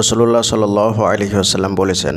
রসুল্লাহ সাল আলহি আসাল্লাম বলেছেন,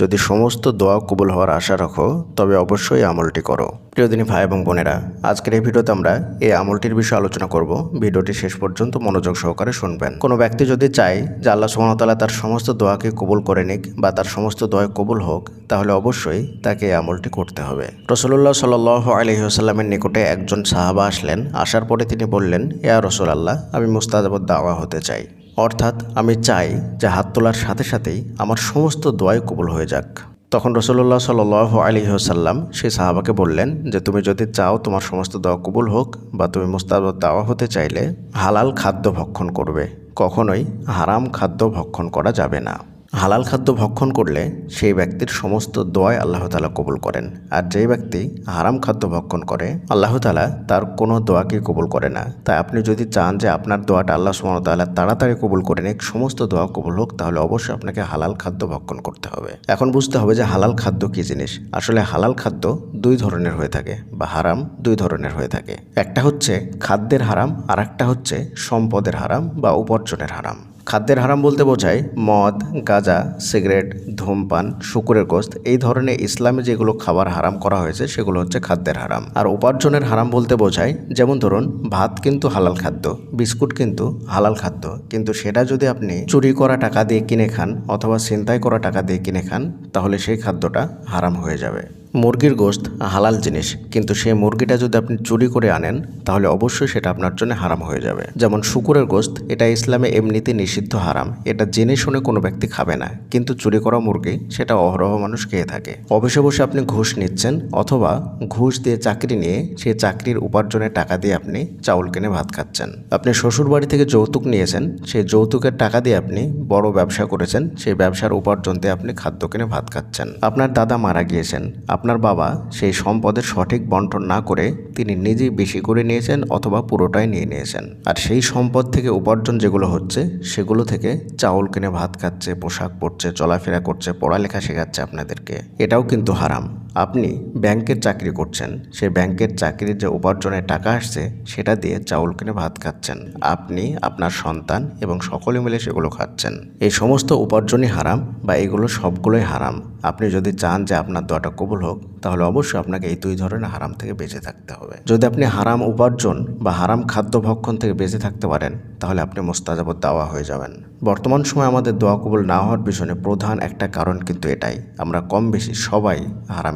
যদি সমস্ত দোয়া কবুল হওয়ার আশা রাখো, তবে অবশ্যই আমলটি করো। প্রিয়দিনী ভাই এবং বোনেরা, আজকের এই ভিডিওতে আমরা এই আমলটির বিষয়ে আলোচনা করব। ভিডিওটি শেষ পর্যন্ত মনোযোগ সহকারে শুনবেন। কোনো ব্যক্তি যদি চায় যে আল্লাহ সুমতলা তার সমস্ত দোয়াকে কবুল করে নিক বা তার সমস্ত দোয়া কবুল হোক, তাহলে অবশ্যই তাকে এই আমলটি করতে হবে। রসুল্লাহ সাল আলহি আসাল্লামের নিকটে একজন সাহাবা আসলেন। আসার পরে তিনি বললেন, ইয়া রসুল আল্লাহ আমি মুস্তাজাবদ দাওয়া হতে চাই। অর্থাৎ আমি চাই যে হাত তোলার সাথে সাথেই আমার সমস্ত দোয়াই কবুল হয়ে যাক। তখন রসুল্লাহ সাল আলী সাল্লাম সেই সাহাবাকে বললেন যে, তুমি যদি চাও তোমার সমস্ত দোয়া কবুল হোক বা তুমি মোস্তাব দাওয়া হতে চাইলে হালাল খাদ্য ভক্ষণ করবে। কখনোই হারাম খাদ্য ভক্ষণ করা যাবে না। হালাল খাদ্য ভক্ষণ করলে সেই ব্যক্তির সমস্ত দোয়াই আল্লাহ তালা কবুল করেন। আর যেই ব্যক্তি হারাম খাদ্য ভক্ষণ করে, আল্লাহ তালা তার কোনো দোয়াকে কবুল করে না। তাই আপনি যদি চান যে আপনার দোয়াটা আল্লাহ সুমতাল্লাহ তাড়াতাড়ি কবুল করে নিক, সমস্ত দোয়া কবুল হোক, তাহলে অবশ্যই আপনাকে হালাল খাদ্য ভক্ষণ করতে হবে। এখন বুঝতে হবে যে হালাল খাদ্য কী জিনিস? আসলে হালাল খাদ্য দুই ধরনের হয়ে থাকে, বা হারাম দুই ধরনের হয়ে থাকে। একটা হচ্ছে খাদ্যের হারাম আর একটা হচ্ছে সম্পদের হারাম বা উপার্জনের হারাম। খাদ্যের হারাম বলতে বোঝায় মদ, গাঁজা, সিগারেট, ধূমপান, শুকুরের গোস্ত, এই ধরনের ইসলামে যেগুলো খাবার হারাম করা হয়েছে, সেগুলো হচ্ছে খাদ্যের হারাম। আর উপার্জনের হারাম বলতে বোঝায়, যেমন ধরুন, ভাত কিন্তু হালাল খাদ্য, বিস্কুট কিন্তু হালাল খাদ্য। কিন্তু সেটা যদি আপনি চুরি করা টাকা দিয়ে কিনে খান অথবা ছিনতাই করা টাকা দিয়ে কিনে খান, তাহলে সেই খাদ্যটা হারাম হয়ে যাবে। মুরগির গোস্ত হালাল জিনিস, কিন্তু সেই মুরগিটা যদি আপনি চুরি করে আনেন, তাহলে অবশ্যই সেটা আপনার জন্য হারাম হয়ে যাবে। যেমন শুকুরের গোস্ত, এটা ইসলামে এমনিতে নিষিদ্ধ হারাম, এটা জেনে শুনে কোনো ব্যক্তি খাবে না, কিন্তু চুরি করা মুরগি, সেটা অহরহ মানুষ খেয়ে থাকে। অবশ্যই বসে আপনি ঘুষ নিচ্ছেন, অথবা ঘুষ দিয়ে চাকরি নিয়ে সেই চাকরির উপার্জনের টাকা দিয়ে আপনি চাউল কিনে ভাত খাচ্ছেন। আপনি শ্বশুর বাড়ি থেকে যৌতুক নিয়েছেন, সেই যৌতুকের টাকা দিয়ে আপনি বড় ব্যবসা করেছেন, সেই ব্যবসার উপার্জন দিয়ে আপনি খাদ্য কিনে ভাত খাচ্ছেন। আপনার দাদা মারা গিয়েছেন আপনার বাবা সেই সম্পদের সঠিক বন্টন না করে তিনি নিজেই বেশি করে নিয়েছেন অথবা পুরোটাই নিয়ে নিয়েছেন। আর সেই সম্পদ থেকে উপার্জন যেগুলো হচ্ছে, সেগুলো থেকে চাউল কিনে ভাত খাচ্ছে, পোশাক পরছে, চলাফেরা করছে, পড়ালেখা শেখাচ্ছে আপনাদেরকে। এটাও কিন্তু হারাম। আপনি ব্যাংকের চাকরি করছেন সেই ব্যাংকের চাকরির যে উপার্জনের টাকা আসছে, সেটা দিয়ে চাউল কিনে ভাত খাচ্ছেন। আপনি আপনার সন্তান এবং সকলে মিলে সেগুলো খাচ্ছেন। এই সমস্ত উপার্জনই হারাম বা এগুলো সবগুলোই হারাম। আপনি যদি চান যে আপনার দোয়াটা কবুল হোক, তাহলে অবশ্যই আপনাকে এই দুই ধরনের হারাম থেকে বেঁচে থাকতে হবে। যদি আপনি হারাম উপার্জন বা হারাম খাদ্য ভক্ষণ থেকে বেঁচে থাকতে পারেন, তাহলে আপনি মোস্তাজাবত দাওয়া হয়ে যাবেন। বর্তমান সময় আমাদের দোয়া কবুল না হওয়ার পিছনে প্রধান একটা কারণ কিন্তু এটাই। আমরা কম বেশি সবাই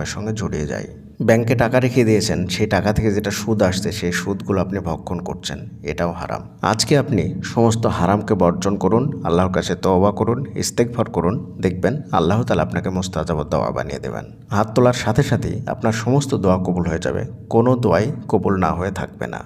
হারামের সঙ্গে জড়িয়ে যায়। ব্যাংকে টাকা রেখে দিয়েছেন, সেই টাকা থেকে যেটা সুদ আসছে, সেই সুদগুলো আপনি ভক্ষণ করছেন, এটাও হারাম। আজকে আপনি সমস্ত হারামকে বর্জন করুন, আল্লাহর কাছে তওবা করুন ইস্তেকভর করুন, দেখবেন আল্লাহ তালা আপনাকে মোস্তাজাবত দোয়া বানিয়ে দেবেন। হাত তোলার সাথে সাথেই আপনার সমস্ত দোয়া কবুল হয়ে যাবে, কোনো দোয়াই কবুল না হয়ে থাকবে না।